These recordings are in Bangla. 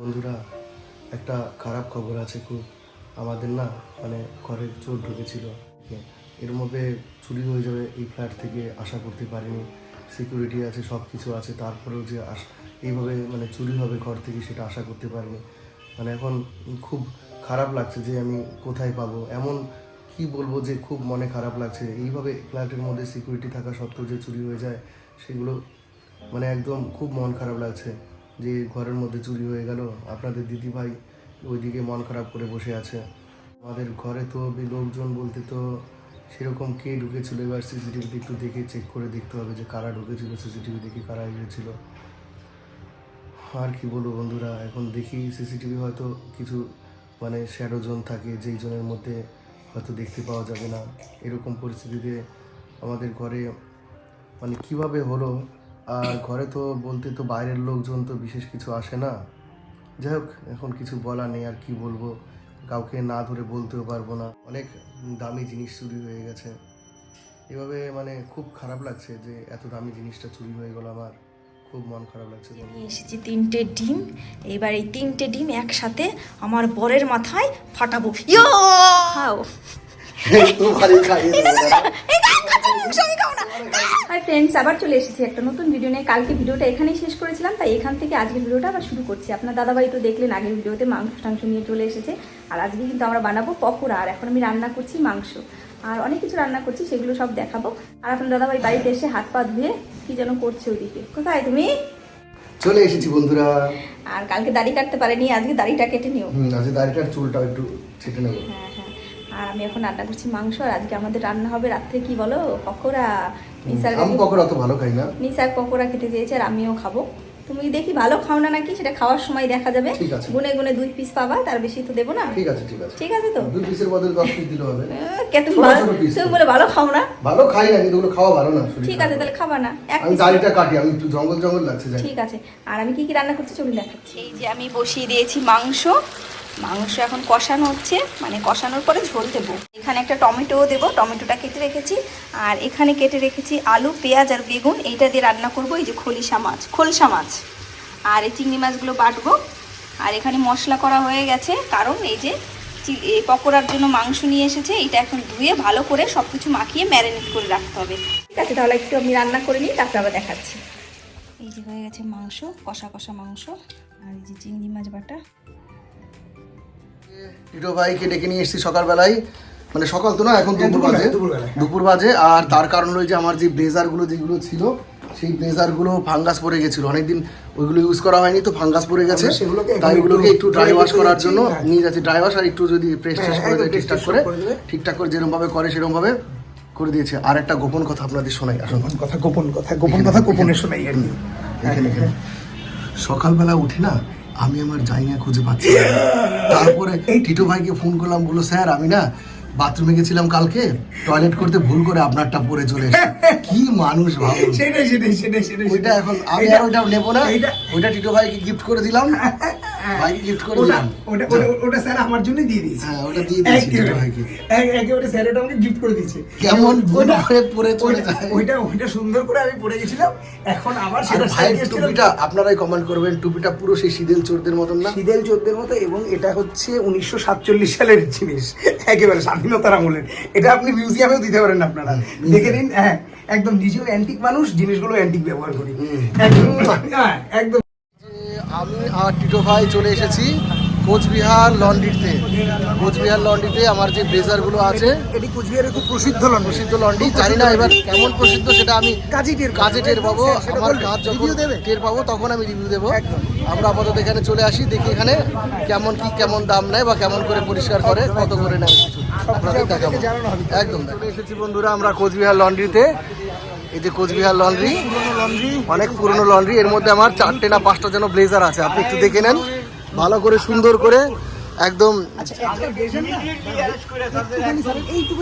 বন্ধুরা, একটা খারাপ খবর আছে খুব। আমাদের না মানে ঘরে চোর ঢুকেছিল। এর মধ্যে চুরি হয়ে যাবে এই ফ্ল্যাট থেকে আশা করতে পারিনি। সিকিউরিটি আছে সব কিছু আছে, তারপরেও যে আস এইভাবে মানে চুরি হবে ঘর থেকে সেটা আশা করতে পারিনি। মানে এখন খুব খারাপ লাগছে যে আমি কোথায় পাবো? এমন কি বলব যে খুব মনে খারাপ লাগছে? এইভাবে ফ্ল্যাটের মধ্যে সিকিউরিটি থাকা সত্ত্বেও যে চুরি হয়ে যায়, সেগুলো মানে একদম খুব মন খারাপ লাগছে। যে ঘরের মধ্যে চুরি হয়ে গেল, আপনাদের দিদি ভাই ওইদিকে মন খারাপ করে বসে আছে। আমাদের ঘরে তো লোকজন বলতে তো সেরকম কে ঢুকেছিল, এবার সিসিটিভিতে একটু দেখে চেক করে দেখতে হবে যে কারা ঢুকেছিল, সিসিটিভি দেখে কারা এসেছিল। আর কি বলব বন্ধুরা, এখন দেখি সিসিটিভি হয়তো কিছু মানে শ্যাডো জোন থাকে, যেই জোনের মধ্যে হয়তো দেখতে পাওয়া যাবে না। এরকম পরিস্থিতিতে আমাদের ঘরে মানে কীভাবে হলো আর ঘরে তো বলতে তো বাইরের লোকজন তো বিশেষ কিছু আসে না। যাই হোক এখন কিছু বলা নেই আর কি বলব? কাউকে না ধরে বলতেও পারব না। অনেক দামি জিনিস চুরি হয়ে গেছে। এভাবে মানে খুব খারাপ লাগছে যে এত দামি জিনিসটা চুরি হয়ে গেল আমার। খুব মন খারাপ লাগছে। নিয়ে এসেছি তিনটে ডিম। এবার এই তিনটে ডিম একসাথে আমার বরের মাথায় ফাটাবো। ইয়ো! খাও তোমারই খাইয়ে হাই ফ্রেন্ডস আবার চলে এসেছি একটা নতুন ভিডিও নিয়ে। কালকে ভিডিওটা এখানেই শেষ করেছিলাম তাই এখান থেকে আজকের ভিডিওটা আবার শুরু করছি। আপনার দাদাভাই তো দেখলেন আগের ভিডিওতে মাংস টাংস নিয়ে চলে এসেছে। আর আজকে কিন্তু আমরা বানাবো পকোড়া আর এখন আমি রান্না করছি মাংস। আর অনেক কিছু রান্না করছি সেগুলো সব দেখাবো। আর আপনার দাদাভাই বাড়িতে এসে হাত পা ধুয়ে কি যেন করছে ওদিকে কোথায় তুমি? চলে এসেছি বন্ধুরা। আর কালকে দাড়ি কাটতে পারেনি আজকে দাড়িটা কেটে নিও। আজকে দাড়িটার চুলটা একটু ছেটে নেব। হ্যাঁ আর আমি এখন রান্না করছি মাংস আর আজকে আমাদের রান্না হবে রাত্রে কি বলো? পকোড়া। নিসার আমি পকোড়া অত ভালো খাই না। নিসার পকোড়া খেতে চেয়েছে আর আমিও খাব। তুমি দেখি ভালো খাও না নাকি? সেটা খাওয়ার সময় দেখা যাবে। গুনে গুনে দুই পিস পাবা তার বেশি তো দেবো না। ঠিক আছে ঠিক আছে। ঠিক আছে তো? দুই পিসের বদলে দশ পিস দিলে হবে। কে তুমি ভালো- তুমি বলে ভালো খাও না? ভালো খাই না কিন্তু ওগুলো খাওয়া ভালো না ঠিক আছে তাহলে খাবা না। এক আমি দাড়িটা কাটি আমি একটু জঙ্গল জঙ্গল লাগছে যাই। ঠিক আছে। আর আমি কি কি রান্না করতে চলুন দেখাচ্ছি। এই যে আমি বসিয়ে দিয়েছি মাংস মাংস এখন কষানো হচ্ছে মানে কষানোর পরে ঝোল দেবো। এখানে একটা টমেটোও দেবো, টমেটোটা কেটে রেখেছি। আর এখানে কেটে রেখেছি আলু, পেঁয়াজ আর বেগুন। এইটা দিয়ে রান্না করব এই যে খলিশা মাছ খোলসা মাছ। আর এই চিংড়ি মাছগুলো বাটবো। আর এখানে মশলা করা হয়ে গেছে, কারণ এই যে পকোড়ার জন্য মাংস নিয়ে এসেছে এটা এখন ধুয়ে ভালো করে সব কিছু মাখিয়ে ম্যারিনেট করে রাখতে হবে। ঠিক আছে, তাহলে একটু আমি রান্না করে নিই, তারপর আবার দেখাচ্ছি। এই যে হয়ে গেছে মাংস, কষা কষা মাংস। আর এই যে চিংড়ি মাছ বাটা। টিটো ভাইকে ডেকে নিয়ে এসেছি সকালবেলায়। মানে সকাল তো না এখন দুপুর বাজে। দুপুর বাজে আর তার কারণ যে আমার যে ব্লেজারগুলো যেগুলো ছিল সেই ব্লেজারগুলো ফাঙ্গাস পড়ে গেছিল। অনেকদিন ওইগুলো ইউজ করা হয়নি তো ফাঙ্গাস পড়ে গেছে। তাই ওগুলোকে একটু ড্রাই ওয়াশ করার জন্য নিয়ে যাচ্ছি ড্রাই ওয়াশ আর একটু যদি প্রেস টেস করে দেয় ঠিকঠাক করে ঠিকঠাক করে যেরকম ভাবে করে সেরকম ভাবে করে দিয়েছে। আর একটা গোপন কথা আপনাদের শোনাই আসুন। কথা গোপন কথা গোপন কথা গোপনে শোনাই আর কি। সকালবেলা উঠে না আমি আমার জায়গা খুঁজে পাচ্ছি। তারপরে টিটু ভাইকে ফোন করলাম বলল স্যার আমি না বাথরুমে গেছিলাম কালকে টয়লেট করতে ভুল করে আপনারটা পরে চলে এসেছি। কি মানুষ সেটাই সেটাই সেটাই সেটাই ওইটা এখন আমি আর ওইটা নেব না। ওইটা টিটু ভাইকে গিফট করে দিলাম। ভাইকে গিফট করে দিলাম। ওটা ওটা- স্যার আমার জন্য দিয়ে দিয়েছে। হ্যাঁ ওটা দিয়ে দিয়েছি টিটু ভাইকে। একেবারে স্যার ওটা আমাকে গিফট করে দিয়েছে। কেমন ভুল করে পরে চলে যায়। ওইটা ওইটা সুন্দর করে আমি পরে গেছিলাম। এখন আবার সেটা ভাইয়ের টুপিটা আপনারাই কমেন্ট করবেন। টুপিটা পুরো সেই শীতেল চোরদের মতন না? শীতেল চোরদের মতো এবং এটা হচ্ছে উনিশশো সাতচল্লিশ সালের জিনিস। একেবারে স্বাধীনতার আমলের। এটা আপনি মিউজিয়ামেও দিতে পারেন আপনারা। দেখে নিন হ্যাঁ একদম নিজেও অ্যান্টিক মানুষ জিনিসগুলো অ্যান্টিক ব্যবহার করি। একদম হ্যাঁ, একদম। আমি আর টিটো ভাই চলে এসেছি। কোচবিহার লন্ড্রিতে কোচবিহার লন্ড্রিতে আমার যে ব্লেজারগুলো আছে এটি কোচবিহারের খুব প্রসিদ্ধ লন্ডন প্রসিদ্ধ লন্ড্রি জানি না এবার কেমন প্রসিদ্ধ সেটা আমি কাজই টের কাজে টের পাবো। আমার বলবে, কাজ যখন। টের পাবো তখন আমি রিভিউ দেবো। আমরা আপাতত এখানে চলে আসি দেখি এখানে কেমন কি কেমন দাম নেয় বা কেমন করে পরিষ্কার করে কত করে নেয় কিছু আপনাদের দেখাবো। একদম। এসেছি বন্ধুরা আমরা কোচবিহার লন্ড্রিতে এই যে কোচবিহার লন্ড্রি অনেক পুরনো লন্ড্রি এর মধ্যে আমার চারটে না পাঁচটা যেন ব্লেজার আছে। আপনি একটু দেখে নেন। ভালো করে সুন্দর করে একদম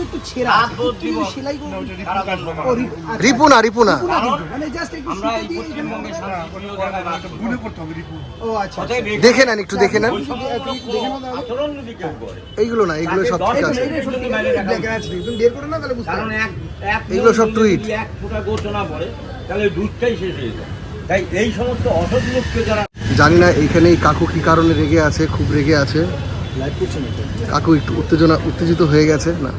একটু ছেঁড়া। একটু সেলাই করে- ও, রি- আচ্ছা, রিপুনা রিপুনা মানে আচ্ছা আচ্ছা। দেখে নেন একটু দেখে নেন। এইগুলো না এইগুলো সব ঠিক আছে। এগুলো সব টুইট। তাহলে দুধটাই শেষ হয়ে যায়। তাই এই সমস্ত অসৎ লোককে যারা জানি না এখানে কাকু কী কারণে রেগে আছে খুব রেগে আছে। কাকু একটু উত্তেজনা উত্তেজিত হয়ে গেছে? না।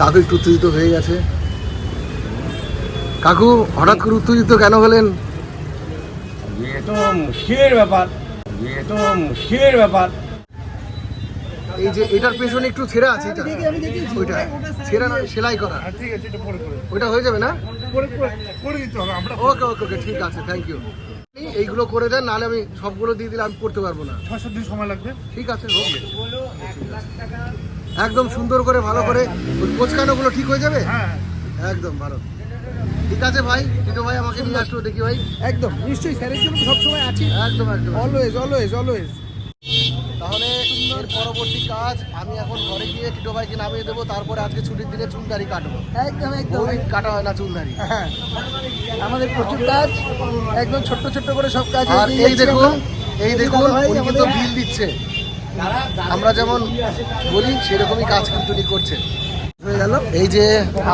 কাকু একটু উত্তেজিত হয়ে গেছে? কাকু হঠাৎ করে উত্তেজিত কেন হলেন? এ তো ব্যাপার। এ তো ব্যাপার। এই যে এটার পেছনে একটু ছেঁড়া আছে এটা। ওইটা। ছেঁড়া না সেলাই করা। ওইটা হয়ে যাবে না? ওকে ওকে ওকে ঠিক আছে থ্যাংক ইউ এইগুলো করে দেন নাহলে আমি সবগুলো দিয়ে দিলে আমি করতে পারব না। ছশো দিন সময় লাগবে? ঠিক আছে হোক। একদম সুন্দর করে ভালো করে কোচকানোগুলো ঠিক হয়ে যাবে? হ্যাঁ। একদম ভালো। ঠিক আছে ভাই টিটু ভাই আমাকে নিয়ে আসলো দেখি ভাই। একদম নিশ্চয়ই স্যারের জন্য সবসময় আছি। একদম একদম। অলওয়েজ অলওয়েজ অলওয়েজ তাহলে এর পরবর্তী কাজ আমি এখন ঘরে গিয়ে টিটো ভাইকে নামিয়ে দেবো তারপরে আজকে ছুটির দিনে চুলদারি কাটবো। একদম একদম। কাটা হয় না চুলদারি হ্যাঁ আমাদের প্রচুর কাজ একদম ছোট্ট ছোট্ট করে সব কাজ আর এই দেখুন এই দেখুন উনি কিন্তু বিল দিচ্ছে। আমরা যেমন বলি সেরকমই কাজ কিন্তু উনি করছে হয়ে গেল। এই যে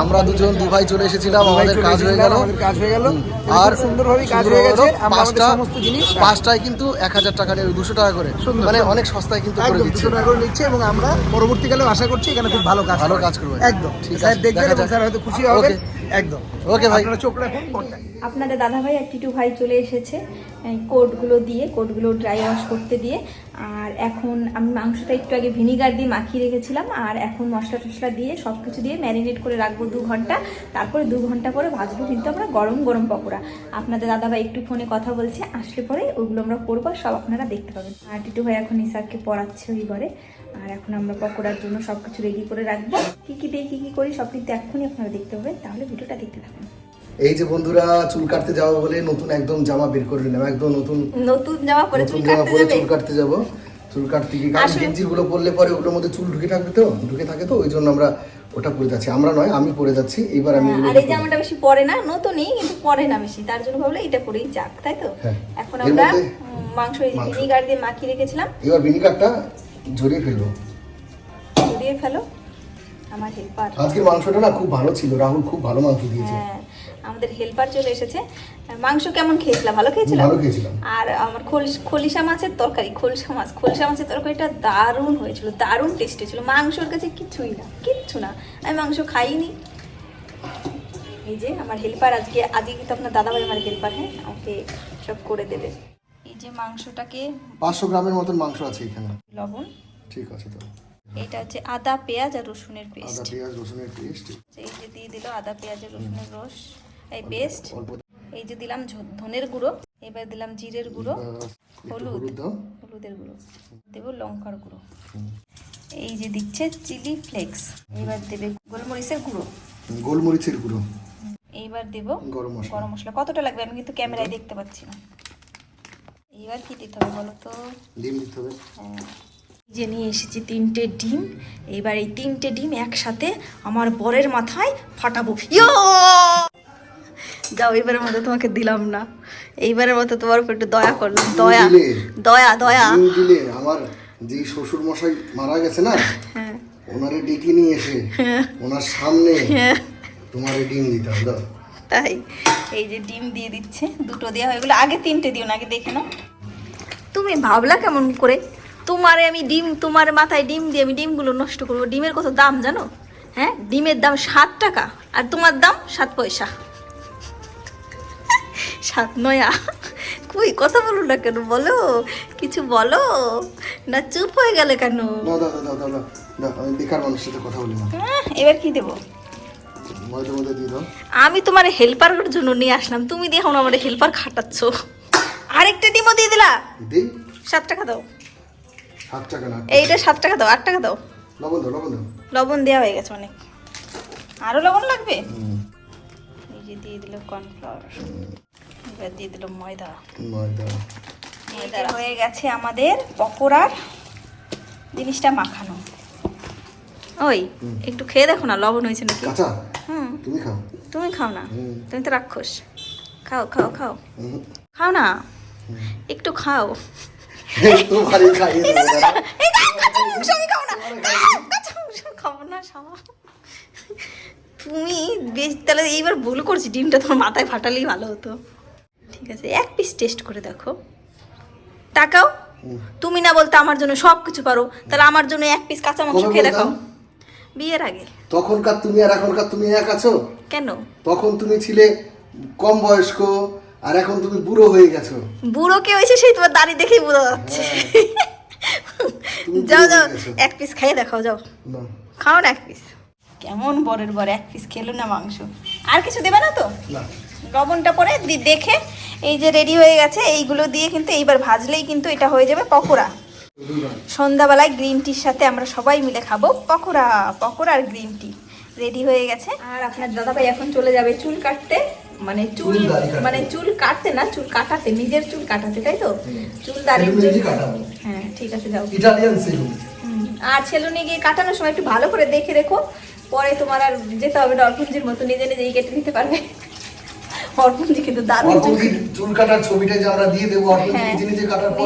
আমরা দুজন দুভাই চলে এসেছিলাম আমাদের কাজ হয়ে গেল। আমাদের কাজ হয়ে গেল। আর সুন্দরভাবে কাজ হয়ে গেছে পাঁচটা সমস্ত জিনিস পাঁচটায় কিন্তু এক হাজার টাকা নিয়ে দুশো টাকা করে। মানে অনেক সস্তায় কিন্তু করে দিচ্ছে। টাকা করে নিচ্ছে এবং আমরা পরবর্তীকালেও আশা করছি এখানে খুব ভালো কাজ ভালো কাজ করবে। একদম। ঠিক আছে, দেখবেন। স্যার হয়তো খুশি হবে. একদম। ওকে ভাই। আপনারা চোখ রাখুন কোনটা আপনাদের দাদাভাই আর টিটু ভাই চলে এসেছে কোটগুলো দিয়ে কোটগুলো ড্রাই ওয়াশ করতে দিয়ে। আর এখন আমি মাংসটা একটু আগে ভিনিগার দিয়ে মাখিয়ে রেখেছিলাম আর এখন মশলা টশলা দিয়ে সব কিছু দিয়ে ম্যারিনেট করে রাখব দু ঘণ্টা। তারপরে দু ঘণ্টা পরে ভাজবো কিন্তু আমরা গরম গরম পকোড়া। আপনাদের দাদাভাই একটু ফোনে কথা বলছে আসলে পরে ওগুলো আমরা করব সব আপনারা দেখতে পাবেন। আর টিটু ভাই এখন ইসাককে পড়াচ্ছে ওই ঘরে। আর এখন আমরা পকোড়ার জন্য সব কিছু রেডি করে রাখব। কী কী দিয়ে কী কী করি সব কিন্তু এখনই আপনারা দেখতে পাবেন তাহলে ভিডিওটা দেখতে থাকুন। এই যে বন্ধুরা চুল কাটতে যাব বলে নতুন একদম জামা বের করে নিলাম একদম নতুন নতুন জামা পরে চুল কাটতে চুল কাটতে যাব। চুল কাটতে গিয়ে কারণ আসলে- গেঞ্জি গুলো পরলে পরে ওগুলোর মধ্যে চুল ঢুকে থাকবে তো ঢুকে থাকে তো ওই জন্য আমরা ওটা পরে যাচ্ছি। আমরা নয় আমি পরে যাচ্ছি এবার আমি হ্যাঁ, আর এই জামাটা বেশি পরে না নতুনই কিন্তু পরে না বেশি। তার জন্য ভাবলে এটা পরেই যাক তাই তো? হ্যাঁ। এখন আমরা মাংস। ভিনিগার দিয়ে মাখিয়ে রেখেছিলাম। এবার ভিনিগারটা ঝরিয়ে ফেলব। দিয়ে ফেলো আমার হেল্পার আজকের মাংসটা না খুব ভালো ছিল রাহুল খুব ভালো মাংস দিয়েছে। হ্যাঁ আমাদের হেল্পার চলে এসেছে। মাংস কেমন খেয়েছিলাম? ভালো খেয়েছিলাম? ভালো খেয়েছিলাম। আর আমার খলিশা মাছের তরকারি খলিশা মাছ খলিশা মাছের তরকারিটা দারুণ হয়েছিল দারুণ টেস্টি ছিল। মাংসর কাছে কিচ্ছুই না কিচ্ছু না। আমি মাংস খাইনি। এই যে আমার হেল্পার আজকে আজকে কিন্তু আপনার দাদাভাই আমার হেল্পার হ্যাঁ? আমাকে সব করে দেবে। এই যে মাংসটাকে পাঁচশো গ্রামের মতন মাংস আছে এখানে। লবণ। ঠিক আছে তো এটা হচ্ছে আদা পেঁয়াজ আর রসুনের আদা পেস্ট। পেঁয়াজ রসুনের পেস্ট। এই যে দিয়ে দিল আদা পেঁয়াজ আর রসুনের রস। এই পেস্ট। এই যে দিলাম ধনের গুঁড়ো। এবার দিলাম জিরের গুঁড়ো। হলুদ হলুদ। হলুদের গুঁড়ো। দেবো লঙ্কার গুঁড়ো। এই যে দিচ্ছে চিলি ফ্লেক্স। এবার দেবে গোলমরিচের গুঁড়ো। গোলমরিচের গুঁড়ো। এইবার দেব গরম মশলা। গরম মশলা। কতটা লাগবে আমি কিন্তু ক্যামেরায় দেখতে পাচ্ছি না। এইবার কি দিতে হবে বলো তো? ডিম দিতে হবে। হ্যাঁ। যে নিয়ে এসেছি তিনটে ডিম। এবার এই তিনটে ডিম একসাথে আমার বরের মাথায় ফাটাবো। ইয়ো! যাও এবারের মতো তোমাকে দিলাম না। এইবারের মতো তোমার উপর একটু দয়া করলাম। দয়া। দয়া দয়া। দিলে? আমার যে শ্বশুর মশাই মারা গেছে না হ্যাঁ। ওনারে ডেকে নিয়ে এসে ওনার সামনে তোমার ডিম দিতাম দাও। তাই এই যে ডিম দিয়ে দিচ্ছে দুটো দেওয়া হয়ে গেলো। আগে তিনটে দিও না আগে দেখে নাও। তুমি ভাবলা কেমন করে? তোমারে আমি ডিম তোমার মাথায় ডিম দিয়ে আমি ডিমগুলো নষ্ট করব। ডিমের কত দাম জানো? হ্যাঁ? ডিমের দাম সাত টাকা আর তোমার দাম সাত পয়সা। সাত নয়া কই কথা বলো না কেন? বলো কিছু বলো। না চুপ হয়ে গেলে কেন? এবার কি দেবো? আমি তোমার হেল্পারের জন্য নিয়ে আসলাম। তুমি দিয়ে এখন আমার হেল্পার খাটাচ্ছ। আরেকটা ডিমও দিয়ে দিলা? সাত টাকা দাও। সাত টাকা না এইটা সাত টাকা দাও আট টাকা দাও। লবণ দাও লবণ দাও। লবণ দেওয়া হয়ে গেছে অনেক। আরও লবণ লাগবে? এই যে দিয়ে দিল কর্নফ্লাওয়ার এবার দিয়ে দিল ময়দা। ময়দা। ময়দা হয়ে গেছে আমাদের পকোড়ার জিনিসটা মাখানো। ওই একটু খেয়ে দেখো না লবণ হয়েছে নাকি? কাঁচা? হুম। তুমি খাও। তুমি খাও না। তুমি তো রাক্ষস। খাও খাও খাও। খাও না? একটু খাও। তুমি বেশ তাহলে এইবার ভুল করছি ডিমটা তোমার মাথায় ফাটালেই ভালো হতো। ঠিক আছে এক পিস টেস্ট করে দেখো। তাকাও তুমি না বলতে আমার জন্য সব কিছু পারো। তাহলে আমার জন্য এক পিস কাঁচা মাংস খেয়ে দেখাও? বিয়ের আগে। তখনকার তুমি আর এখনকার তুমি এক আছো? কেন? তখন তুমি ছিলে কম বয়স্ক আর এখন তুমি বুড়ো হয়ে গেছো। বুড়ো কে হয়েছে সেই তোমার দাড়ি দেখেই বোঝা যাচ্ছে। যাও যাও এক পিস খাইয়ে দেখাও যাও। খাও না এক পিস কেমন বরের বর এক পিস খেলো না মাংস। আর কিছু দেবে না তো? না। লবণটা পরে দেখে এই যে রেডি হয়ে গেছে এইগুলো দিয়ে কিন্তু এইবার ভাজলেই কিন্তু এটা হয়ে যাবে পকোড়া। সন্ধ্যাবেলায় গ্রিন টির সাথে আমরা সবাই মিলে খাব পকোড়া পকোড়া আর গ্রিন টি। রেডি হয়ে গেছে? আর আপনার দাদাভাই এখন চলে যাবে চুল কাটতে। মানে চুল। মানে চুল কাটতে না চুল কাটাতে নিজের চুল কাটাতে তাই তো? চুল দাড়ি সেলুনে হ্যাঁ ঠিক আছে যাও। ইটালিয়ান সেলুন হুম, আর সেলুনে গিয়ে কাটানোর সময় একটু ভালো করে দেখে রেখো। পরে তোমার আর যেতে হবে অর্পুঞ্জির মতো নিজে নিজেই কেটে নিতে পারবে। কিন্তু দারুণ চুল অর্পণজির চুল কাটার ছবিটা যে আমরা দিয়ে দেবো অর্পণজি হ্যাঁ, নিজে নিজে কাটার পর।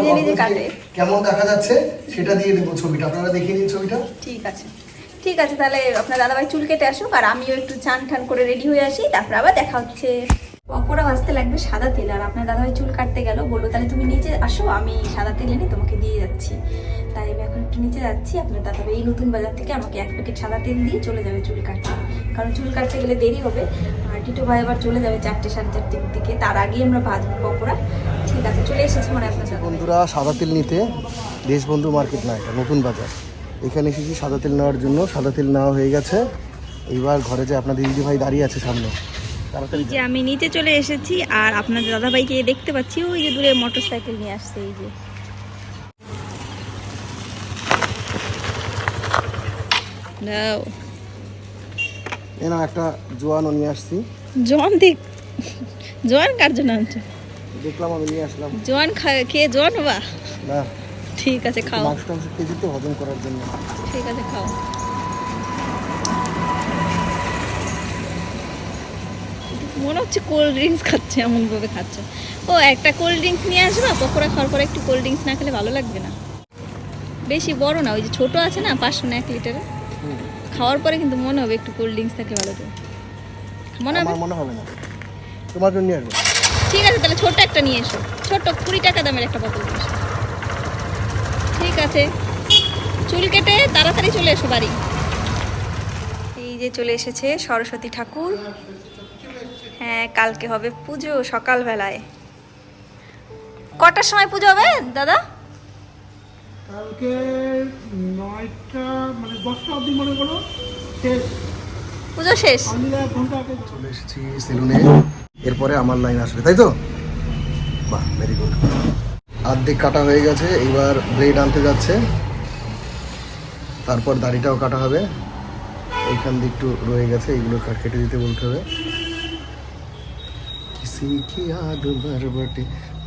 কেমন দেখা যাচ্ছে সেটা দিয়ে দেবো ছবিটা। আপনারা দেখিয়ে নিন ছবিটা। ঠিক আছে। ঠিক আছে তাহলে আপনার দাদাভাই চুল কেটে আসুক আর আমিও একটু চান ঠান করে রেডি হয়ে আসি তারপর আবার দেখা হচ্ছে। পকোড়া ভাজতে লাগবে সাদা তেল আর আপনার দাদাভাই চুল কাটতে গেল বলল তাহলে তুমি নিচে আসো আমি সাদা তেল এনে তোমাকে দিয়ে যাচ্ছি। তাই আমি এখন একটু নিচে যাচ্ছি আপনার দাদাভাই এই নতুন বাজার থেকে আমাকে এক প্যাকেট সাদা তেল দিয়ে চলে যাবে চুল কাটতে। কারণ চুল কাটতে গেলে দেরি হবে। আর টিটু ভাই আবার চলে যাবে চারটে সাড়ে চারটের দিকে। তার আগেই আমরা ভাজবো পকোড়া। ঠিক আছে চলে এসেছি মানে আপনার সাথে। বন্ধুরা সাদা তেল নিতে দেশবন্ধু মার্কেট না এটা নতুন বাজার। এখানে এসেছি সাদা তেল নেওয়ার জন্য। সাদা তেল নেওয়া হয়ে গেছে। এইবার ঘরে যে আপনাদের দিদি ভাই দাঁড়িয়ে আছে সামনে। যে আমি নিচে চলে এসেছি আর আপনাদের দাদাভাইকে দেখতে পাচ্ছি ওই যে দূরে মোটর সাইকেল নিয়ে আসছে এই যে। এ না একটা জোয়ানও নিয়ে আসছি। জোয়ান দেখ জোয়ান কার জন্য আনছো? দেখলাম আমি নিয়ে আসলাম। জোয়ান খেয়ে জোয়ান হবা না। ঠিক আছে খাও। মাংস টাংস খেয়েছি তো হজম করার জন্য। ঠিক আছে খাও। মনে হচ্ছে কোল্ড ড্রিঙ্কস খাচ্ছে এমন ভাবে খাচ্ছে। ও একটা কোল্ড ড্রিঙ্কস নিয়ে আসবা পকোড়া খাওয়ার পরে একটু কোল্ড ড্রিঙ্কস না খেলে ভালো লাগবে না। বেশি বড় না ওই যে ছোট আছে না পাঁচশো না এক লিটারে খাওয়ার পরে কিন্তু মনে হবে একটু কোল্ড ড্রিঙ্কস থাকলে ভালো তো। মনে হবে? মনে হবে না। তোমার জন্য আসব। ঠিক আছে তাহলে ছোট একটা নিয়ে এসো। ছোট কুড়ি টাকা দামের একটা বোতল নিয়ে এসো। ঠিক আছে। চুল কেটে তাড়াতাড়ি চলে এসো বাড়ি। এই যে চলে এসেছে সরস্বতী ঠাকুর। হ্যাঁ কালকে হবে পুজো সকালবেলায়। কটার সময় পুজো হবে দাদা? কালকে নয়টা মানে দশটা অবধি মনে করো শেষ। পুজো শেষ? আমি এক ঘণ্টা আগে চলে এসেছি সেলুনে। এরপরে আমার লাইন আসবে তাই তো? বাহ ভেরি গুড অর্ধেক কাটা হয়ে গেছে এইবার ব্লেড আনতে যাচ্ছে। তারপর দাড়িটাও কাটা হবে। এইখান দিয়ে একটু রয়ে গেছে এইগুলো কাট কেটে দিতে বলতে হবে। কিসি কি আদ বরবটি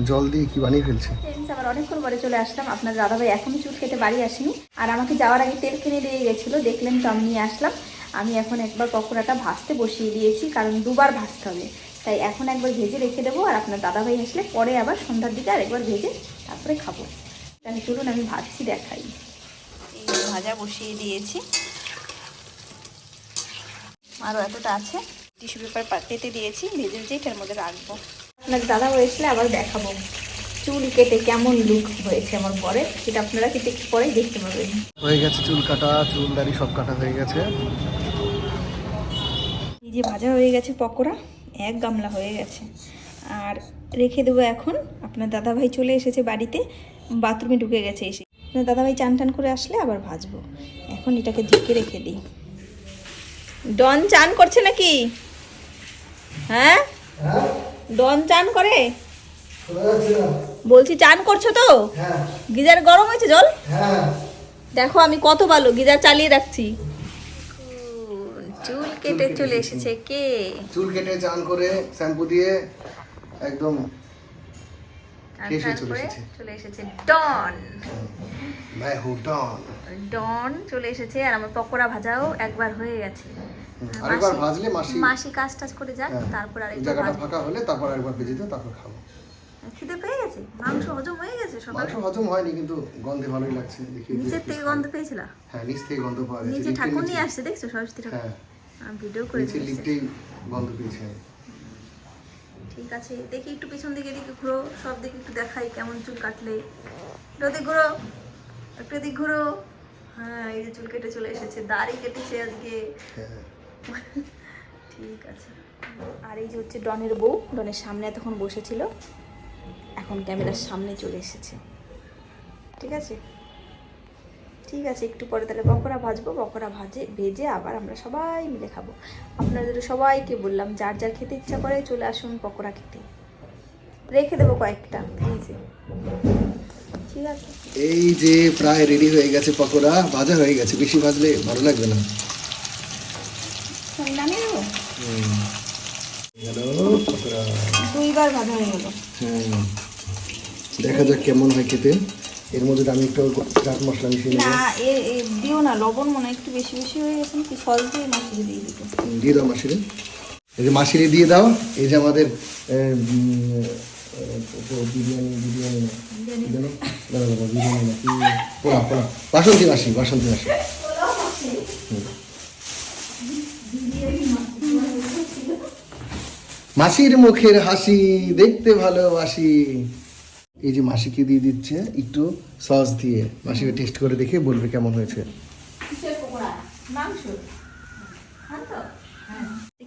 জল দিয়ে কি বানিয়ে ফেলছে? আবার অনেকক্ষণ পরে চলে আসলাম। আপনার দাদাভাই এখনই চুল কেটে বাড়ি আসেনি। আর আমাকে যাওয়ার আগে তেল কিনে দিয়ে গেছিল। দেখলেন তো আমি নিয়ে আসলাম। আমি এখন একবার পকোড়াটা ভাজতে বসিয়ে দিয়েছি, কারণ দুবার ভাজতে হবে। তাই এখন একবার ভেজে রেখে দেবো আর আপনার দাদাভাই আসলে পরে আবার সন্ধ্যার দিকে আরেকবার ভেজে তারপরে খাব। তাহলে চলুন, আমি ভাজছি, দেখাই। এই ভাজা বসিয়ে দিয়েছি। আরও এতটা আছে। টিস্যু পেপার পেতে দিয়েছি। ভেজে ভেজে এটার মধ্যে রাখব। আপনার দাদা এসলে আবার দেখাবো। চুল কেটে কেমন লুক হয়েছে আমার পরে সেটা আপনারা কিন্তু একটু পরেই দেখতে পাবেন। হয়ে গেছে চুল কাটা চুল দাড়ি সব কাটা হয়ে গেছে। এই যে ভাজা হয়ে গেছে পকোড়া এক গামলা হয়ে গেছে। আর রেখে দেবো এখন আপনার দাদাভাই চলে এসেছে বাড়িতে বাথরুমে ঢুকে গেছে এসে। আপনার দাদাভাই চান টান করে আসলে আবার ভাজবো। এখন এটাকে ঢেকে রেখে দিই। ডন চান করছে নাকি? হ্যাঁ? ডন চান করে? বলছি চান করছ তো? গিজার গরম হয়েছে জল? দেখো আমি কত ভালো গিজার চালিয়ে রাখছি চুল কেটে চলে এসেছে কে? চুল কেটে চান করে শ্যাম্পু দিয়ে একদম চলে এসেছে? ডন। ডন। ডন চলে এসেছে আর আমার পকোড়া ভাজাও একবার হয়ে গেছে। আরেকবার মাসি- ভাজলে মাসি মাসি কাজ টাজ করে যাক হ্যাঁ, তারপর এই আরেকবার জায়গাটা ফাঁকা হলে তারপর আরেকবার ভেজে দিও তারপর খাব। খিদে পেয়ে গেছে? মাংস হজম হয়ে গেছে সকালে? মাংস হজম হয়নি কিন্তু গন্ধে ভালোই লাগছে দেখি থেকে গন্ধ পেয়েছিল? হ্যাঁ নিচ থেকে গন্ধ পাওয়া গেছে নিচে ঠাকুর নিয়ে আসছে দেখছ সরস্বতী ঠাকুর? হ্যাঁ। ভিডিও করে নিচে লিফটেই গন্ধ পেয়েছি। আমি। ঠিক আছে, দেখি একটু পেছন দিকে দিকে ঘুরো, সব দিকে একটু দেখাই কেমন চুল কাটলে। একটু ওদিক ঘুরো, একটু এদিক ঘুরো। হ্যাঁ এই যে চুল কেটে চলে এসেছে, দাড়ি কেটেছে আজকে। ঠিক আছে। আর এই যে হচ্ছে ডনের বউ, ডনের সামনে এতক্ষণ বসেছিল, এখন ক্যামেরার সামনে চলে এসেছে। ঠিক আছে? ঠিক আছে একটু পরে তাহলে পকোড়া ভাজবো পকোড়া ভাজে ভেজে আবার আমরা সবাই মিলে খাব। আপনাদের সবাইকে বললাম যার যার খেতে ইচ্ছা করে চলে আসুন পকোড়া খেতে। রেখে দেবো কয়েকটা ফ্রিজে ঠিক আছে। এই যে প্রায় রেডি হয়ে গেছে পকোড়া ভাজা হয়ে গেছে বেশি ভাজলে ভালো লাগবে না। নামিয়ে দেবো হ্যালো পকোড়া। দুইবার ভাজা হয়ে গেলো। হ্যাঁ। দেখা যাক কেমন হয় খেতে। এর মধ্যে আমি একটু চাট মশলা মিশিয়ে না দিও না লবণ মনে একটু বেশি বেশি হয়ে গেছে নাকি সস দিয়ে মাখিয়ে দিয়ে দিতে দিয়ে দাও মাসিরে এই যে মাসিরে দিয়ে দাও এই যে আমাদের বিরিয়ানি বিরিয়ানি কি বিরিয়ানি। কি? বাসন্তী মাসি বাসন্তী মাসি। মাসির মুখের হাসি দেখতে ভালোবাসি। এই যে মাসিকে দিয়ে দিচ্ছে একটু সস দিয়ে। মাসিকে টেস্ট করে দেখে বলবে কেমন হয়েছে।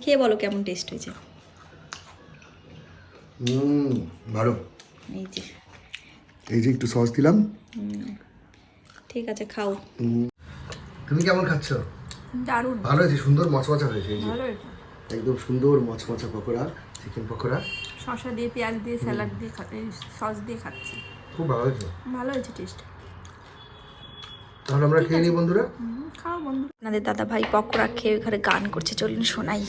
খেয়ে বলো কেমন টেস্ট হয়েছে। হুম ভালো। এই যে। এই যে একটু সস দিলাম। ঠিক আছে খাও। তুমি কেমন খাচ্ছ? দারুণ। ভালো হয়েছে সুন্দর মচমচা হয়েছে ভালো হয়েছে। একদম সুন্দর মচমচা পকোড়া চিকেন পকোড়া। শসা দিয়ে পেঁয়াজ দিয়ে স্যালাড দিয়ে সস দিয়ে খাচ্ছি। খুব ভালো হয়েছে। ভালো হয়েছে টেস্ট তাহলে আমরা খেয়ে নিই বন্ধুরা। খাও বন্ধু। আপনাদের দাদা ভাই পকোড়া খেয়ে ঘরে গান করছে চলুন শোনাই।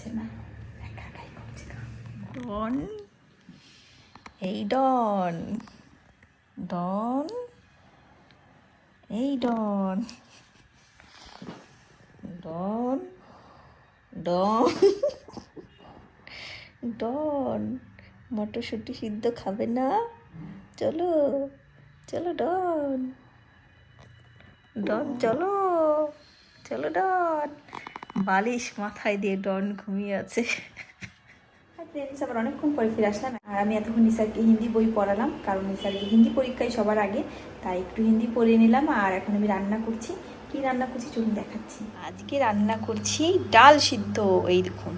করতে পারছে না একা একাই করছে গান। ডন? এই ডন। ডন? এই ডন। ডন? ডন? ডন? মটরশুঁটি সিদ্ধ খাবে না? চলো চলো ডন। ডন চলো চলো ডন। বালিশ মাথায় দিয়ে ডন ঘুমিয়ে আছে। আর ফ্রেন্ডস আবার অনেকক্ষণ পরে ফিরে আসলাম আর আমি এতক্ষণ নিসারকে হিন্দি বই পড়ালাম কারণ নিসারকে হিন্দি পরীক্ষায় সবার আগে তাই একটু হিন্দি পড়ে নিলাম আর এখন আমি রান্না করছি। কি রান্না করছি চলুন দেখাচ্ছি। আজকে রান্না করছি ডাল সিদ্ধ এই দেখুন।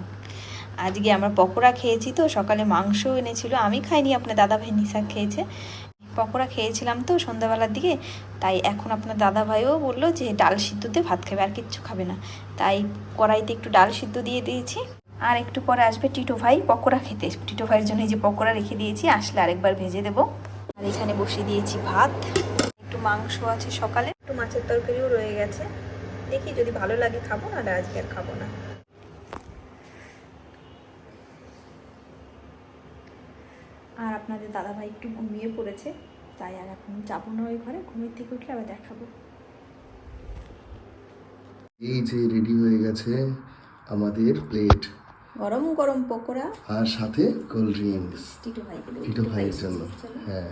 আজকে আমরা পকোড়া খেয়েছি তো সকালে মাংস এনেছিল আমি খাইনি আপনার দাদা ভাই নিশা খেয়েছে। পকোড়া খেয়েছিলাম তো সন্ধ্যাবেলার দিকে, তাই এখন আপনার দাদা ভাইও বলল যে ডাল সিদ্ধতে ভাত খাবে আর কিচ্ছু খাবে না। তাই কড়াইতে একটু ডাল সিদ্ধ দিয়ে দিয়েছি। আর একটু পরে আসবে টিটো ভাই পকোড়া খেতে। টিটো ভাইয়ের জন্য এই যে পকোড়া রেখে দিয়েছি, আসলে আরেকবার ভেজে দেবো। আর এখানে বসিয়ে দিয়েছি ভাত। একটু মাংস আছে সকালে, একটু মাছের তরকারিও রয়ে গেছে। দেখি যদি ভালো লাগে খাব না আজকে আর খাব না। আর আপনাদের দাদাভাই একটু ঘুমিয়ে পড়েছে তাই আর এখন যাব না ওই ঘরে ঘুমিয়ে থেকে উঠলে আবার দেখাবো। এই যে রেডি হয়ে গেছে আমাদের প্লেট গরম গরম পকোড়া। আর সাথে কোল্ড ড্রিঙ্কস টিটু দেবো। টিটো ভাইয়ের জন্য। হ্যাঁ।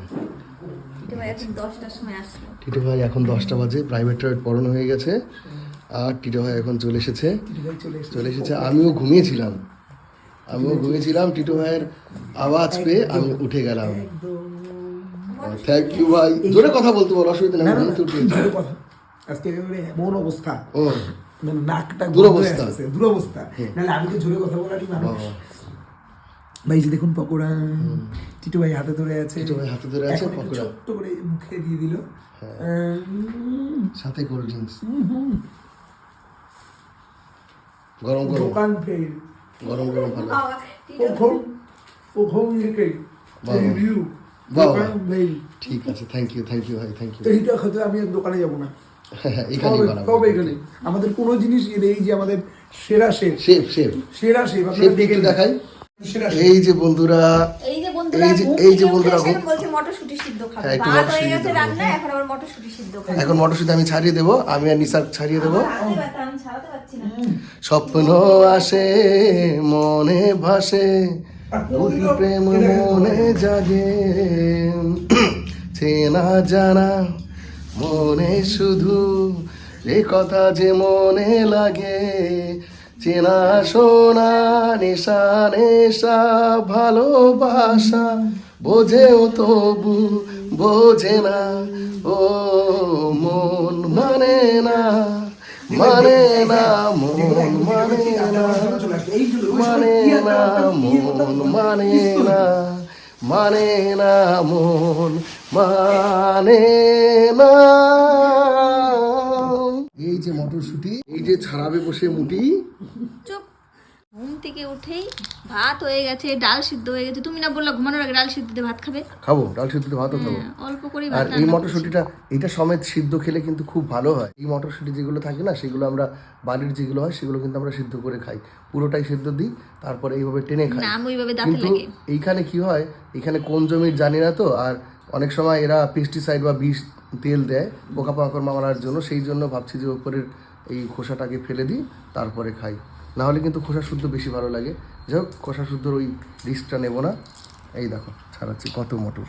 টিটু ভাই এখন দশটার সময় আসলো। টিটো ভাই এখন দশটা বাজে প্রাইভেট টাইভেট পড়ানো হয়ে গেছে। আর টিটো ভাই এখন চলে এসেছে। চলে এসেছে। আমিও ঘুমিয়েছিলাম। আমিও ঘুমিয়েছিলাম টিটো ভাইয়ের আওয়াজ পেয়ে আমি উঠে গেলাম। থ্যাংক ইউ ভাই। জোরে কথা বলতে বলো অসুবিধা নেই আমি। কথা। আজকে এমন অবস্থা। ও। মানে নাকটা দুরবস্থা। দুরবস্থা। দুরবস্থা নাহলে আমি তো জোরে কথা বলারই মানুষ। ভাই যে দেখুন পকোড়া। টিটু ভাই হাতে ধরে আছে। টিটু ভাই হাতে ধরে আছে, পকোড়া। ছোট্ট করে মুখে দিয়ে দিল। সাথে কোল্ড ড্রিঙ্কস। গরম গরম। দোকান ফেল গরম গরম ভালো প্রথম প্রথম থেকে বাবা। রিভিউ বাবা। ঠিক আছে থ্যাংক ইউ থ্যাংক ইউ ভাই থ্যাংক ইউ এইটা খেতে আমি আর দোকানে যাব না সব- এখানে আমাদের কোনো জিনিস এই যে আমাদের সেরা শেফ শেফ শেফ সেরা শেফ শেফ একটু দেখাই সেরা এই যে বন্ধুরা এই যে বন্ধুরা এই যে- এই যে বন্ধুরা বলছে মটরশুঁটি সিদ্ধ খাবে হ্যাঁ, একটু ভাত হয়ে গেছে রান্না এখন আবার মটরশুঁটি সিদ্ধ খাবে এখন মটরশুঁটি আমি ছাড়িয়ে দেবো আমি আর নিসার ছাড়িয়ে দেবো আমি ছাড়াতে স্বপ্ন আসে মনে ভাসে দুটি প্রেম মনে জাগে। চেনা জানা মনে শুধু এ কথা যে মনে লাগে। চেনা শোনা নেশা নেশা ভালোবাসা বোঝেও তবু বোঝে না। ও মন মানে না। মানে না মন মানে না মানে না মন মানে না মানে না মন মানে না এই যে মটরশুটি এই যে ছাড়াবে বসে মুটি চুপ ঘুম থেকে উঠেই ভাত হয়ে গেছে ডাল সিদ্ধ হয়ে গেছে। তুমি না বললা ঘুমানোর আগে ডাল সিদ্ধ দিয়ে ভাত খাবে? খাব ডাল সিদ্ধ ভাতও খাব। হ্যাঁ, অল্প করে আর এই মটরশুঁটিটা এটা সমেত সিদ্ধ খেলে কিন্তু খুব ভালো হয়। এই মটরশুঁটি যেগুলো থাকে না সেগুলো আমরা বাড়ির যেগুলো হয় সেগুলো কিন্তু আমরা সিদ্ধ করে খাই। পুরোটাই সিদ্ধ দিই তারপরে এইভাবে টেনে খাই। না আমি ওইভাবে দাঁতে লাগে। এইখানে কি হয় এখানে কোন জমির জানি না তো আর অনেক সময় এরা পেস্টিসাইড বা বিষ তেল দেয় পোকামাকড় মারার জন্য সেই জন্য ভাবছি যে উপরের এই খোসাটাকে ফেলে দিই তারপরে খাই। না হলে কিন্তু খোসা শুদ্ধ বেশি ভালো লাগে। যাই হোক খোসা শুদ্ধর ওই রিস্কটা নেব না। এই দেখো ছাড়াচ্ছি কত মটর।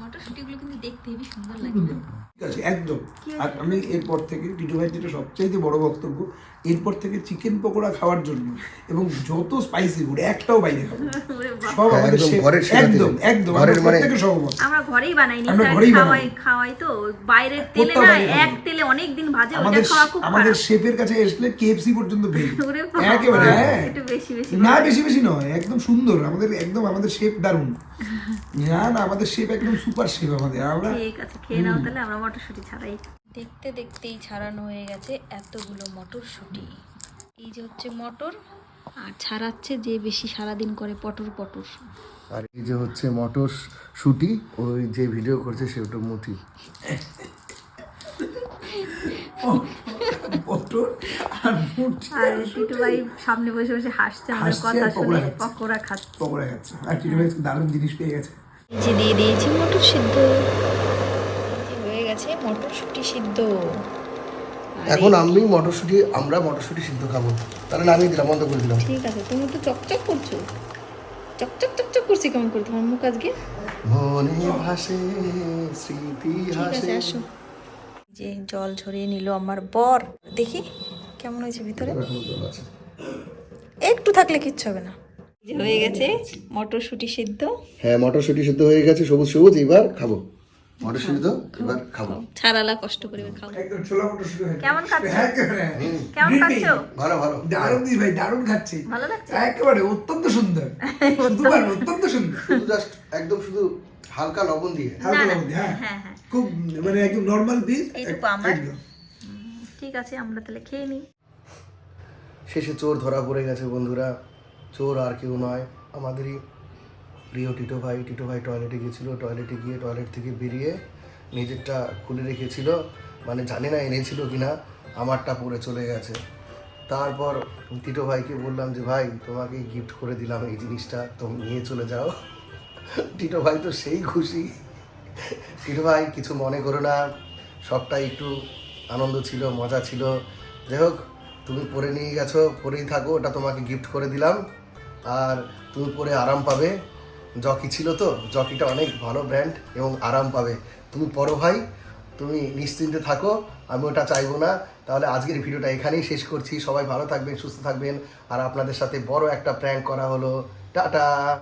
মটরশুঁটিগুলো কিন্তু দেখতে হেবি সুন্দর লাগে। ঠিক আছে একদম। আর আমি এরপর থেকে টিটু ভাই যেটা সবচাইতে বড় বক্তব্য এরপর থেকে চিকেন পকোড়া খাওয়ার জন্য এবং যত স্পাইসি ফুড একটাও বাইরে খাব সব হ্যাঁ, আমাদের একদম ঘরের একদম একদম ঘরের আমরা মানে- আমরা ঘরেই বানাই নি আমরা ঘরেই খাওয়াই খাওয়াই তো বাইরের তেলে না এক তেলে অনেক দিন ভাজে ওটা খাওয়া খুব আমাদের শেফের কাছে আসলে কেএফসি পর্যন্ত ভেজ একেবারে হ্যাঁ। একটু বেশি বেশি না বেশি বেশি নয় একদম সুন্দর। আমাদের একদম আমাদের শেফ দারুণ। না না আমাদের শেফ একদম সুপার শেফ আমাদের। আমরা ঠিক আছে খেয়ে নাও তাহলে আমরা মটরশুঁটি ছাড়াই। দেখতে দেখতেই ছাড়ানো হয়ে গেছে এতগুলো মটরশুঁটি। এই যে হচ্ছে মটর আর ছাড়াচ্ছে যে বেশি সারাদিন করে পটর পটর। আর এই যে হচ্ছে মটর শুটি ওই যে ভিডিও করছে সে ওটা মুটি পটল আর টিটু ভাই সামনে বসে বসে হাসছে আমাদের হাসছে কথা শুনে পকোড়া খাচ্ছে। পকোড়া খাচ্ছে। আর টিটু ভাই দারুণ জিনিস পেয়ে গেছে। যে দিয়ে দিয়েছি মটর সিদ্ধ গেছে মটরশুঁটি সিদ্ধ। এখন আমি মটরশুঁটি আমরা মটরশুঁটি সিদ্ধ খাব। তাহলে আমি দিলাম বন্ধ করে দিলাম। ঠিক আছে তুমি তো চকচক করছ। চকচক চকচক করছি কেমন করে তোমার মুখ আজকে? মনে ভাসে স্মৃতি আছে হাসে আসো। যে জল ঝরিয়ে নিল আমার বর। দেখি কেমন হয়েছে ভিতরে। আছে। একটু থাকলে কিচ্ছু হবে না। যে হয়ে গেছে মটরশুঁটি সিদ্ধ। হ্যাঁ মটরশুঁটি সিদ্ধ হয়ে গেছে সবুজ সবুজ এবার খাব। মটরশুঁটি তো এবার খাব। ছাড়ালা কষ্ট করে খাও একদম ছোলা মটর কেমন খাচ্ছ? কেমন খাচ্ছ? ভালো ভালো। দারুণ দিস ভাই দারুণ খাচ্ছে। ভালো লাগছে? একেবারে অত্যন্ত সুন্দর। শুধু অত্যন্ত সুন্দর। শুধু জাস্ট একদম শুধু হালকা লবণ দিয়ে। হালকা লবণ দিয়ে, হ্যাঁ। হ্যাঁ হ্যাঁ। খুব মানে একদম নর্মাল পিস এইটুকু আমার। ঠিক আছে আমরা তাহলে খেয়ে নিই শেষে চোর ধরা পড়ে গেছে বন্ধুরা। চোর আর কেউ নয় আমাদেরই প্রিয় টিটো ভাই টিটো ভাই টয়লেটে গিয়েছিল টয়লেটে গিয়ে টয়লেট থেকে বেরিয়ে নিজেরটা খুলে রেখেছিল। মানে জানি না এনেছিল কি না আমারটা পরে চলে গেছে। তারপর টিটো ভাইকে বললাম যে, ভাই, তোমাকে গিফট করে দিলাম এই জিনিসটা, তুমি নিয়ে চলে যাও। টিটো ভাই তো সেই খুশি। টিটো ভাই কিছু মনে করো না, সবটাই একটু আনন্দ ছিল, মজা ছিল। যাই হোক, তুমি পরে নিয়ে গেছো, পরেই থাকো, ওটা তোমাকে গিফট করে দিলাম। আর তুমি পরে আরাম পাবে। জকি ছিল তো, জকিটা অনেক ভালো ব্র্যান্ড এবং আরাম পাবে। তুমি পড়ো ভাই, তুমি নিশ্চিন্তে থাকো, আমি ওটা চাইব না। তাহলে আজকের ভিডিওটা এখানেই শেষ করছি। সবাই ভালো থাকবেন, সুস্থ থাকবেন। আর আপনাদের সাথে বড় একটা প্র্যাঙ্ক করা হলো। টাটা!